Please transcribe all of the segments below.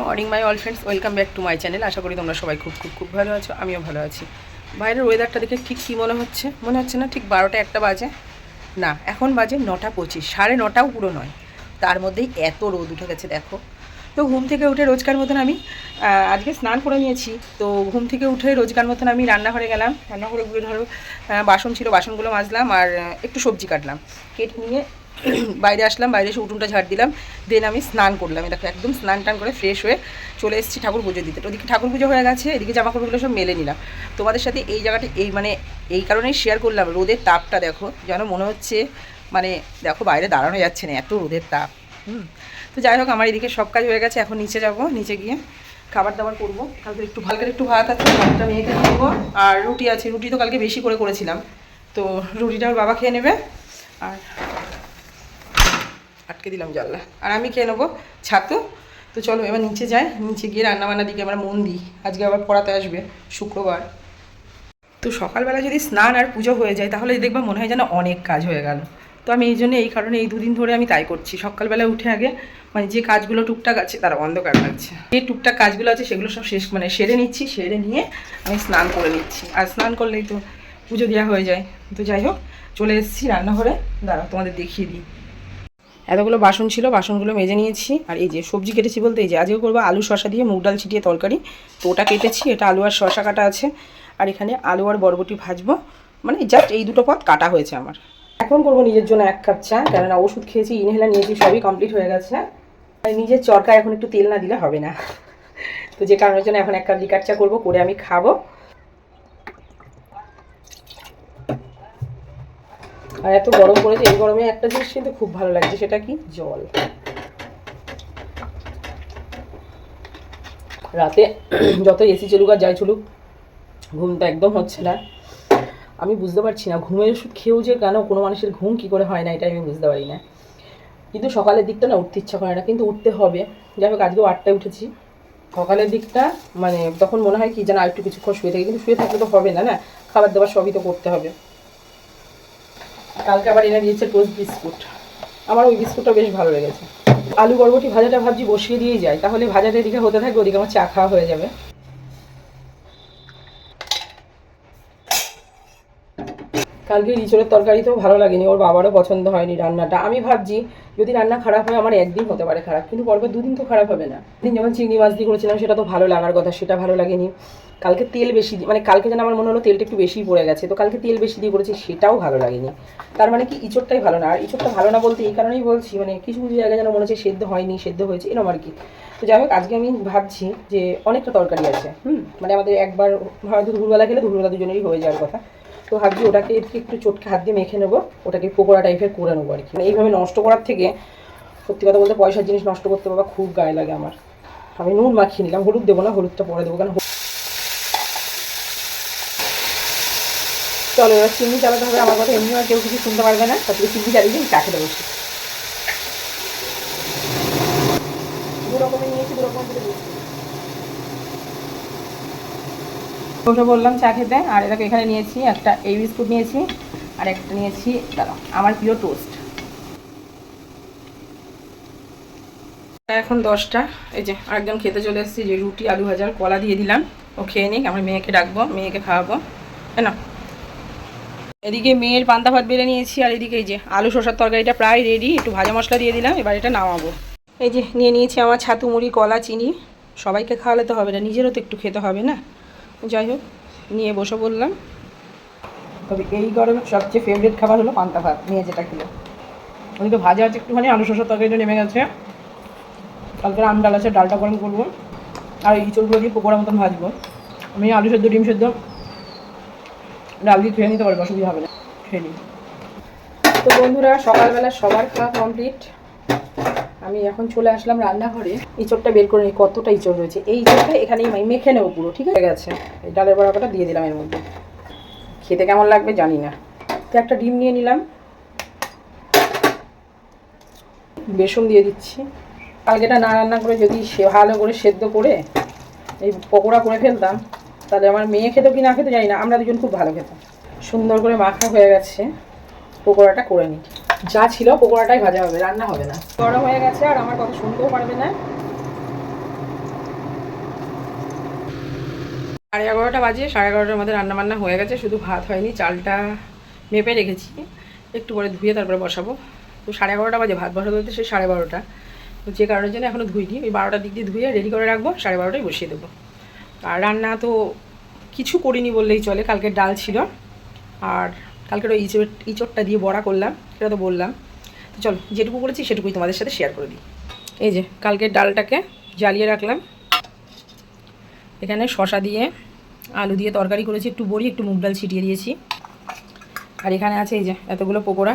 Morning my all friends welcome back to my channel আশা করি তোমরা সবাই খুব খুব খুব ভালো আছো, আমিও ভালো আছি। বাইরের ওয়েদারটা দেখে ঠিক কী মনে হচ্ছে? মনে হচ্ছে না ঠিক বারোটা একটা বাজে? না, এখন বাজে নটা পঁচিশ, সাড়ে নটাও পুরো নয়। তার মধ্যেই এত রোদ উঠে গেছে, দেখো। তো ঘুম থেকে উঠে রোজকার মতন আমি আজকে স্নান করে নিয়েছি। তো ঘুম থেকে উঠে রোজকার মতন আমি রান্নাঘরে গেলাম। রান্নাঘরে গিয়ে ধরো বাসন ছিল, বাসনগুলো মাজলাম আর একটু সবজি কাটলাম। কেটে নিয়ে বাইরে আসলাম, বাইরে এসে উঠুনটা ঝাড় দিলাম দেন আমি স্নান করলাম। দেখো, একদম স্নান টান করে ফ্রেশ হয়ে চলে এসেছি ঠাকুর পুজো দিতে। ওদিকে ঠাকুর পুজো হয়ে গেছে, এদিকে জামা কাপড়গুলো সব মেলে নিলাম। তোমাদের সাথে এই জায়গাটা, এই মানে এই কারণেই শেয়ার করলাম, রোদের তাপটা দেখো, যেন মনে হচ্ছে মানে দেখো বাইরে দাঁড়ানো যাচ্ছে না, এত রোদের তাপ। হুম, তো যাই হোক, আমার এদিকে সব কাজ হয়ে গেছে, এখন নিচে যাব, নিচে গিয়ে খাবার দাবার করব। কালকে একটু হালকার একটু ভাত আছে ভাতটা মেয়েকে দেবো আর রুটি আছে, রুটি তো কালকে বেশি করে করেছিলাম। তো রুটিটা ওর বাবা খেয়ে নেবে, আর আটকে দিলাম জানলা। আর আমি খেয়ে নেব ছাতু। তো চলো, এবার নিচে যাই। নিচে গিয়ে রান্নাবান্নার দিকে আমরা মন দিই। আজকে আবার পড়াতে আসবে, শুক্রবার। তো সকালবেলা যদি স্নান আর পুজো হয়ে যায়, তাহলে দেখবা মনে হয় যেন অনেক কাজ হয়ে গেল। তো আমি এই জন্য এই কারণে এই দুদিন ধরে আমি তাই করছি। সকালবেলা উঠে আগে মানে যে কাজগুলো টুকটাক আছে, তারা অন্ধকার লাগছে। যে টুকটাক কাজগুলো আছে, সেগুলো সব শেষ মানে সেরে নিচ্ছি, সেরে নিয়ে আমি স্নান করে নিচ্ছি। আর স্নান করলেই তো পুজো দেওয়া হয়ে যায়। তো যাই হোক, চলে এসেছি রান্নাঘরে। দাঁড়াও, তোমাদের দেখিয়ে দিই। এতগুলো বাসন ছিল, বাসনগুলো মেজে নিয়েছি। আর এই যে সবজি কেটেছি বলতে এই যে আজকে করব আলু শশা দিয়ে মুগ ডাল ছিটিয়ে তরকারি। তো ওটা কেটেছি, এটা আলু আর শশা কাটা আছে। আর এখানে আলু আর বরবটি ভাজবো। মানে জাস্ট এই দুটো পদ কাটা হয়েছে আমার। এখন করব নিজের জন্য এক কাপ চা, কেননা ওষুধ খেয়েছি, ইনহেলার নিয়েছি, সবই কমপ্লিট হয়ে গেছে। নিজের চরকায় এখন একটু তেল না দিলে হবে না। তো যে কারণের জন্য এখন এক কাপ লিকার চা করব, করে আমি খাব। আর এত গরম পড়েছে, এই গরমে একটা জিনিস কিন্তু খুব ভালো লাগছে, সেটা কি? জল। রাতে যত এসি চলুক আর যাই চলুক, ঘুমটা একদম হচ্ছে না। আমি বুঝতে পারছি না, ঘুমের ওষুধ খেয়েও যে কেন কোনো মানুষের ঘুম কী করে হয় না এটা আমি বুঝতে পারি না। কিন্তু সকালের দিকটা না উঠতে ইচ্ছা করে না, কিন্তু উঠতে হবে। যাই হোক, আজকেও আটটায় উঠেছি। সকালের দিকটা মানে তখন মনে হয় কি যেন আর একটু কিছুক্ষণ শুয়ে থাকি, কিন্তু শুয়ে থাকলে তো হবে না না? খাবার দাবার সবই তো করতে হবে। কালকে আবার এনে দিয়েছে টোস্ট বিস্কুট। আমার ওই বিস্কুটটা বেশ ভালো লেগেছে। আলু বরবটি ভাজাটা ভাবছি বসিয়ে দিয়েই যায় তাহলে ভাজাটা এদিকে হতে থাকবে, ওদিকে আমার চা খাওয়া হয়ে যাবে। কালকে ইঁচড়ের তরকারিতেও ভালো লাগেনি, ওর বাবারও পছন্দ হয়নি রান্নাটা। আমি ভাবছি, যদি রান্না খারাপ হয়, আমার একদিন হতে পারে খারাপ, কিন্তু পরপর দুদিন তো খারাপ হবে না। দিন যখন চিংড়ি মাছ দিয়ে করেছিলাম, সেটা তো ভালো লাগার কথা, সেটা ভালো লাগেনি। কালকে তেল বেশি মানে কালকে যেন আমার মনে হলো তেলটা একটু বেশি পড়ে গেছে, তো কালকে তেল বেশি দিয়ে করেছি, সেটাও ভালো লাগেনি। তার মানে কি, ইঁচড়টাই ভালো না, আর ইঁচড়টা ভালো না বলতে এই কারণেই বলছি মানে কিছু কিছু জায়গায় যেন মনে হচ্ছে সেদ্ধ হয়নি, সেদ্ধ হয়েছে এরকম আর কি। তো যাই হোক, আজকে আমি ভাবছি যে অনেকটা তরকারি আছে, হুম? মানে আমাদের একবার হয়তো দুপুরবেলা খেলে দুপুরবেলা দুজনেরই হয়ে যাওয়ার কথা। তো ভাবছি ওটাকে একটু চটকে হাত দিয়ে মেখে নেব, ওটাকে পকোড়া টাইপের করে নেব আর কি। মানে এইভাবে নষ্ট করার থেকে, সত্যি কথা বলতে পয়সার জিনিস নষ্ট করতে বাবা খুব গায়ে লাগে আমার। আমি নুন মাখিয়ে নিলাম, হলুদ দেবো না, হলুদটা পরে দেবো, কারণ চলো, এবার চিনি চালাতে হবে, আমার কথা এমনি আর কেউ কিছু শুনতে পারবে না, তার থেকে চিনি চালিয়ে দিই চা দেবো দু রকমের নিয়েছি, দু রকম ওটা বললাম চা খেতে, আর এটাকে এখানে নিয়েছি, একটা এই বিস্কুট নিয়েছি, আর একটা নিয়েছি, দাঁড়াও, আমার প্রিয় টোস্ট। এখন দশটা, এই যে আরেকজন খেতে চলে এসেছি, যে রুটি, আলু ভাজার কলা দিয়ে দিলাম। ও খেয়ে নিক, আমার মেয়েকে ডাকবো, মেয়েকে খাওয়াবো। তাই না এদিকে মেয়ের পান্তা ভাত বেড়ে নিয়েছি, আর এদিকে এই যে আলু শসার তরকারিটা প্রায় রেডি একটু ভাজা মশলা দিয়ে দিলাম, এবার এটা নামাবো। এই যে নিয়ে নিয়েছি আমার ছাতু মুড়ি কলা, চিনি, সবাইকে খাওয়ালে তো হবে না, নিজেরও তো একটু খেতে হবে না? যাই হোক, নিয়ে বসে বললাম। তবে এই গরমের সবচেয়ে ফেভারিট খাবার হলো পান্তা ভাত, নিয়ে যেটা খেলো। ওদিকে ভাজা আছে একটুখানি, আলু শসার তরকারিটা নেমে গেছে। কালকে আম ডাল আছে, ডালটা গরম করব। আর এই ইঁচড়গুলো দিয়ে পকোড়া মতন ভাজবো। আমি আলু সেদ্ধ, ডিম সেদ্ধ, ডাল দিয়ে খেয়ে নিতে পারব, অসুবিধা হবে না। খেয়ে নিই। তো বন্ধুরা, সকালবেলা সবার খাওয়া কমপ্লিট আমি এখন চলে আসলাম রান্নাঘরে। ইঁচড়টা বের করে নিই কতটা ইঁচড় রয়েছে। এই ইঁচড়টা এখানেই মেখে নেব পুরো ঠিক আছে? গেছে এই ডালের বড়াটা দিয়ে দিলাম এর মধ্যে। খেতে কেমন লাগবে জানি না। তো একটা ডিম নিয়ে নিলাম। বেসন দিয়ে দিচ্ছি। কালকেটা না রান্না করে যদি সে ভালো করে সেদ্ধ করে এই পকোড়া করে ফেলতাম তাহলে আমার মেয়ে খেতেও কি না খেতে জানি না আমরা দুজন খুব ভালো খেতাম। সুন্দর করে মাখা হয়ে গেছে। পকোড়াটা করে নিই যা ছিল পকোড়াটাই ভাজা হবে, রান্না হবে না। গরম হয়ে গেছে আর আমার কথা শুনতেও পারবে না। সাড়ে এগারোটা বাজে, সাড়ে এগারোটার মধ্যে রান্নাবান্না হয়ে গেছে, শুধু ভাত হয়নি, চালটা মেপে রেখেছি। একটু পরে ধুয়ে তারপরে বসাবো। তো সাড়ে এগারোটা বাজে, ভাত বসাতে বলতে সেই সাড়ে বারোটা। তো যে কারণের জন্য এখনও ধুইনি, ওই বারোটার দিক দিয়ে ধুয়ে রেডি করে রাখব, সাড়ে বারোটায় বসিয়ে দেবো। আর রান্না তো কিছু করিনি বললেই চলে, কালকের ডাল ছিল। আর কালকের ওই ইঁচড়, ইঁচড়টা দিয়ে বড়া করলাম, সেটা তো বললাম। তো চলো, যেটুকু করেছি সেটুকুই তোমাদের সাথে শেয়ার করে দিই। এই যে, কালকের ডালটাকে জ্বালিয়ে রাখলাম। এখানে শশা দিয়ে আলু দিয়ে তরকারি করেছি, একটু বড়ি, একটু মুগ ডাল ছিটিয়ে দিয়েছি। আর এখানে আছে এই যে, এতগুলো পকোড়া।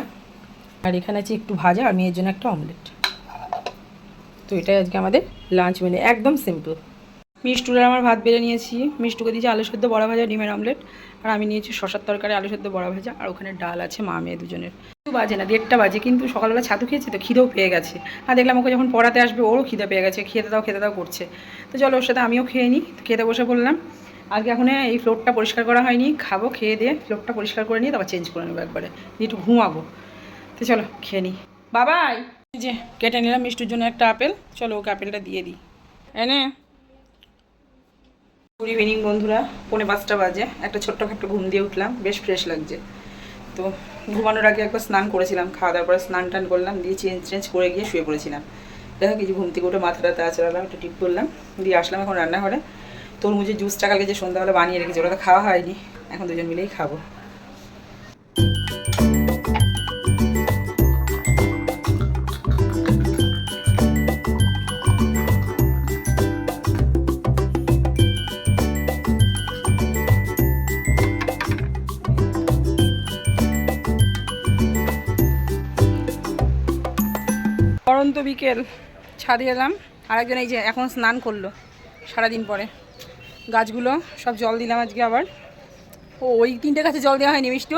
আর এখানে আছে একটু ভাজা আর মেয়ের জন্য একটা অমলেট তো এটাই আজকে আমাদের লাঞ্চ মেনে একদম সিম্পল মিষ্টুরের আমার ভাত বেড়ে নিয়েছি। মিষ্টুকে দিয়েছি আলু সেদ্ধ বড়া ভাজা, ডিমের অমলেট। আর আমি নিয়েছি শশার তরকারি, আলু সেদ্ধ বড়া ভাজা। আর ওখানে ডাল আছে মা মেয়ে দুজনের। বাজে না, দেড়টা বাজে, কিন্তু সকালবেলা ছাতু খেয়েছি তো খিদেও পেয়ে গেছে। আর দেখলাম ওকে যখন পড়াতে আসবে, ওরও খিদে পেয়ে গেছে, খেতে দাও খেতে দাও করছে। তো চলো ওর সাথে আমিও খেয়ে নিই। তো খেতে বসে বললাম, আজকে এখন এই ফ্লোরটা পরিষ্কার করা হয়নি, খাব, খেয়ে দিয়ে ফ্লোরটা পরিষ্কার করে নিয়ে তারপর চেঞ্জ করে নেব একবারে। দিয়ে একটু ঘুমাবো। তো চলো, খেয়ে নিই। বাবাই! যে, কেটে নিলাম মিষ্টির জন্য একটা আপেল। চলো ওকে আপেলটা দিয়ে দিই। এনে। গুড ইভিনিং বন্ধুরা। পৌনে পাঁচটা বাজে। একটা ছোট্টখাট্টো ঘুম দিয়ে উঠলাম। বেশ ফ্রেশ লাগছে। তো ঘুমানোর আগে একবার স্নান করেছিলাম। খাওয়া দাওয়ার পরে স্নান টান করলাম, দিয়ে চেঞ্জ চেঞ্জ করে গিয়ে শুয়ে পড়েছিলাম। দেখো কিছু ঘুম থেকে উঠে মাথাটা আচড়ালাম একটু টিপ করলাম। দিয়ে আসলাম এখন রান্নাঘরে। তরমুজের জুসটা কালকে যে সন্ধ্যাবেলা বানিয়ে রেখেছি ওটা তো খাওয়া হয়নি। এখন দুজন মিলেই খাব। পরন্ত বিকেল, ছাদে এলাম, আরেকজন এই যে এখন স্নান করল সারাদিন পরে। গাছগুলো সব জল দিলাম আজকে আবার। ও, ওই তিনটে গাছে জল দেওয়া হয়নি মিষ্টি?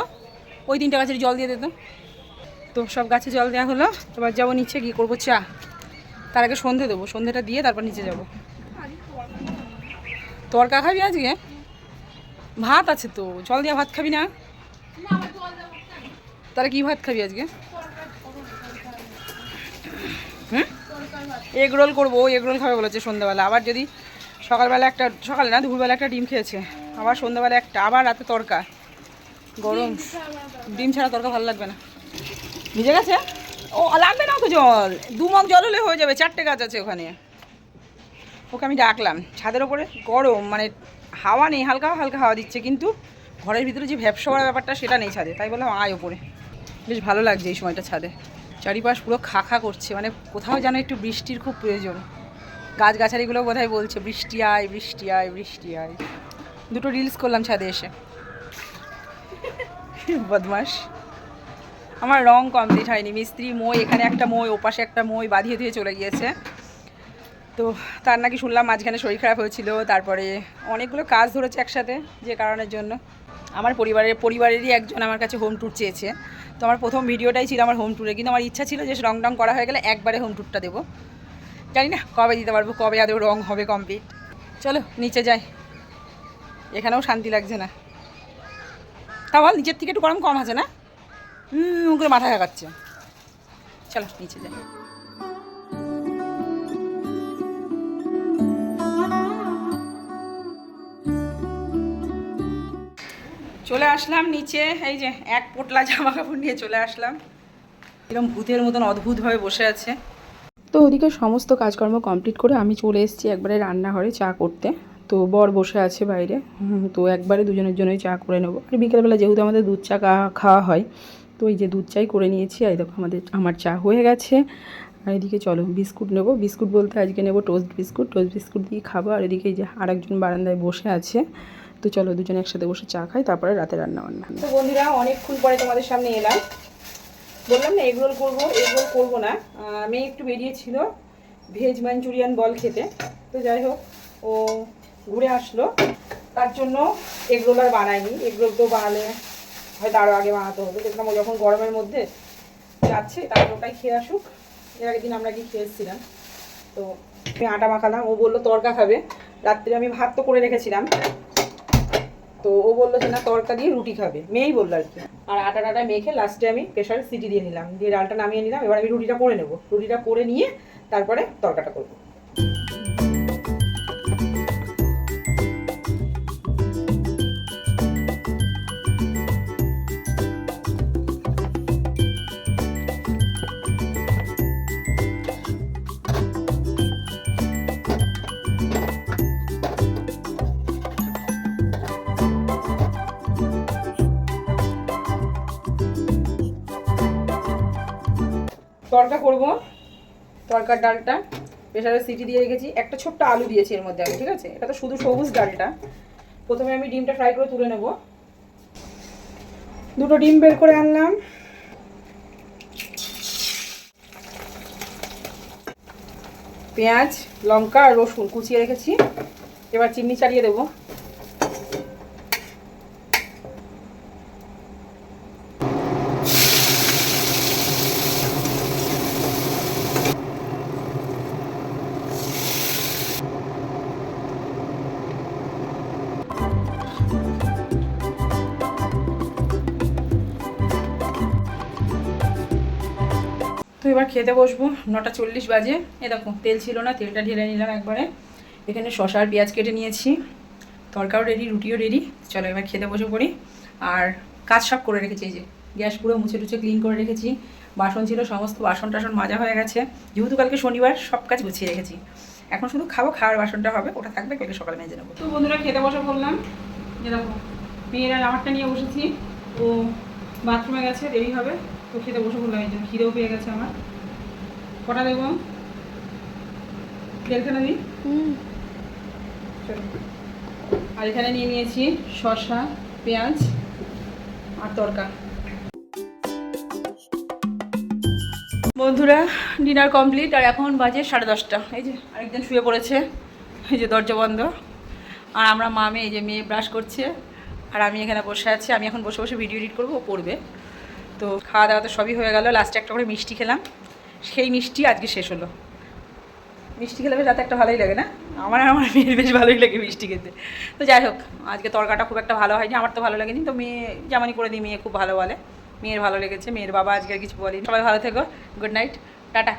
ওই তিনটে গাছের জল দিয়ে দিত তো। সব গাছে জল দেওয়া হলো, এবার যাব নিচে গিয়ে করব চা। তার আগে সন্ধে দেবো, সন্ধেটা দিয়ে তারপর নিচে যাব। তরকা খাবি আজকে? ভাত আছে তো, জল দেওয়া ভাত খাবি না? তাহলে কি ভাত খাবি আজকে? হুম? এগ রোল করব এগ রোল খাবে বলেছে সন্ধ্যাবেলা। আবার যদি সকালবেলা একটা, সকালে না, দুপুরবেলা একটা ডিম খেয়েছে। আবার সন্ধ্যাবেলা একটা, আবার রাতে তরকা। গরম। ডিম ছাড়া তরকা ভালো লাগবে না। ভিজে গেছে? ও, লাগবে না ওকে জল। দু মগ জল হলে হয়ে যাবে, চারটে গাছ আছে ওখানে। ওকে আমি ডাকলাম। ছাদের ওপরে গরম মানে হাওয়া নেই, হালকা হালকা হাওয়া দিচ্ছে, কিন্তু ঘরের ভিতরে যে ভ্যাপসা ব্যাপারটা সেটা নেই ছাদে। তাই বললাম, আয় ওপরে। বেশ ভালো লাগছে এই সময়টা ছাদে। চারিপাশ পুরো খা খা করছে মানে কোথাও যেন একটু বৃষ্টির খুব প্রয়োজন। গাছগাছালিগুলো বোধহয় বলছে, বৃষ্টি আয় বৃষ্টি আয় বৃষ্টি আয়। দুটো রিলস করলাম ছাদে এসে। বদমাস আমার রং কমপ্লিট হয়নি। মিস্ত্রি মই, এখানে একটা মই, ওপাশে একটা মই, বাঁধিয়ে দিয়ে চলে গিয়েছে। তো তার নাকি শুনলাম মাঝখানে শরীর খারাপ হয়েছিল, তারপরে অনেকগুলো কাজ ধরেছে একসাথে যে কারণের জন্য। আমার পরিবারের, পরিবারেরই একজন আমার কাছে হোম ট্যুর চেয়েছে। তো আমার প্রথম ভিডিওটাই ছিল আমার হোম ট্যুরে কিন্তু আমার ইচ্ছা ছিল যে রং টং করা হয়ে গেলে একবারে হোম ট্যুরটা দেবো। জানি না কবে দিতে পারব, কবে আদৌ রং হবে কমপ্লিট চলো, নিচে যাই। এখানেও শান্তি লাগছে না। তা বল, নিচের থেকে একটু গরম কম আছে না? হুম করে মাথা খাকাচ্ছে চলো, নিচে যাই। চলে আসলাম নিচে, এই যে এক পোটলা জামা কাপড় নিয়ে চলে আসলাম। এরকম ভূতের মতন অদ্ভুতভাবে বসে আছে। তো ওদিকে সমস্ত কাজকর্ম কমপ্লিট করে আমি চলে এসেছি একবারে রান্নাঘরে চা করতে। তো বর বসে আছে বাইরে তো একবারে দুজনের জন্যই চা করে নেব। আর বিকেলবেলা যেহেতু আমাদের দুধ চা খাওয়া হয়, তো এই যে দুধ চাই করে নিয়েছি, আর দেখো আমাদের, আমার চা হয়ে গেছে। আর এদিকে চলো, বিস্কুট নেব। বিস্কুট বলতে আজকে নেব টোস্ট বিস্কুট। টোস্ট বিস্কুট দিয়ে খাব। আর এদিকে এই যে আরেকজন বারান্দায় বসে আছে। তো চলো দুজনে একসাথে বসে চা খাই তারপরে রাতে রান্না বান্না তো বন্ধুরা অনেকক্ষণ পরে তোমাদের সামনে এলাম। বললাম না এগরোল করব এগরোল করব না। আহ, মেয়ে একটু বেরিয়েছিল ভেজ মাঞ্চুরিয়ান বল খেতে। তো যাই হোক ও ঘুরে আসলো। তার জন্য এগরোল আর বানাইনি এগরোল তো বানালে হয়তো আরও আগে বানাতে হবে। দেখলাম ও যখন গরমের মধ্যে যাচ্ছে তারপর ওটাই খেয়ে আসুক। এর আগের দিন আমরা কি খেয়েছিলাম তো আমি আটা মাখালাম। ও বলল তরকা খাবে। রাত্রে আমি ভাত তো করে রেখেছিলাম। তো ও বলল যে, না, তরকা দিয়ে রুটি খাবে। মেয়েই বলল আর কি। আর আটা টাটা মেখে লাস্টে আমি প্রেশারে সিটি দিয়ে নিলাম। দিয়ে ডালটা নামিয়ে নিলাম। এবার আমি রুটিটা করে নেব। রুটিটা করে নিয়ে তারপরে তরকাটা করব। তরকা করব। তরকার ডালটা প্রেশারে সিটি দিয়ে রেখেছি। একটা ছোট্ট আলু দিয়েছি এর মধ্যে আমি, ঠিক আছে? এটা তো শুধু সবুজ ডালটা। প্রথমে আমি ডিমটা ফ্রাই করে তুলে নেব। দুটো ডিম বের করে আনলাম। পেঁয়াজ, লঙ্কা আর রসুন কুচিয়ে রেখেছি। এবার চিনি চালিয়ে দেবো। এবার খেতে বসবো। নটা চল্লিশ বাজে। এ দেখো, তেল ছিল না, তেলটা ঢেলে নিলাম একবারে। এখানে শশা আর পেঁয়াজ কেটে নিয়েছি। তরকাও রেডি রুটিও রেডি চলো এবার খেতে বসে পড়ি। আর কাজ সব করে রেখেছি, এই যে গ্যাস পুরো মুছে টুছে ক্লিন করে রেখেছি। বাসন ছিল, সমস্ত বাসন টাসন মাজা হয়ে গেছে। যেহেতু কালকে শনিবার, সব কাজ গুছিয়ে রেখেছি। এখন শুধু খাব, খাওয়ার বাসনটা হবে, ওটা থাকবে, কালকে সকালে মেজে নেব। তো বন্ধুরা, খেতে বসে বললাম যে দেখো, মেয়েরা আমারটা নিয়ে বসেছি। ও বাথরুমে গেছে, দেরি হবে। তো খেতে বসে বললাম এই জন্য খিদেও পেয়ে গেছে আমার। কটা দেবো? দেড়খানা দিই? চলো। আর এখানে নিয়ে নিয়েছি শসা পেঁয়াজ আর তরকা। বন্ধুরা ডিনার কমপ্লিট আর এখন বাজে সাড়ে দশটা। এই যে আরেকজন শুয়ে পড়েছে এই যে দরজা বন্ধ। আর আমরা মা মেয়ে এই যে মেয়ে ব্রাশ করছে আর আমি এখানে বসে আছি। আমি এখন বসে বসে ভিডিও এডিট করব ও পড়বে। তো খাওয়া দাওয়া তো সবই হয়ে গেল। লাস্টে একটা করে মিষ্টি খেলাম। সেই মিষ্টি আজকে শেষ হলো। মিষ্টি খেলে বেশ রাতে একটা ভালোই লাগে না? আমার আমার মেয়ের বেশ ভালোই লাগে মিষ্টি খেতে। তো যাই হোক, আজকে তরকাটা খুব একটা ভালো হয়নি, আমার তো ভালো লাগেনি। তো মেয়ে যেমনই করে দিই, মেয়ে খুব ভালো বলে। মেয়ের ভালো লেগেছে, মেয়ের বাবা আজকে আর কিছু বলেনি। সবাই ভালো থেকো গুড নাইট টাটা।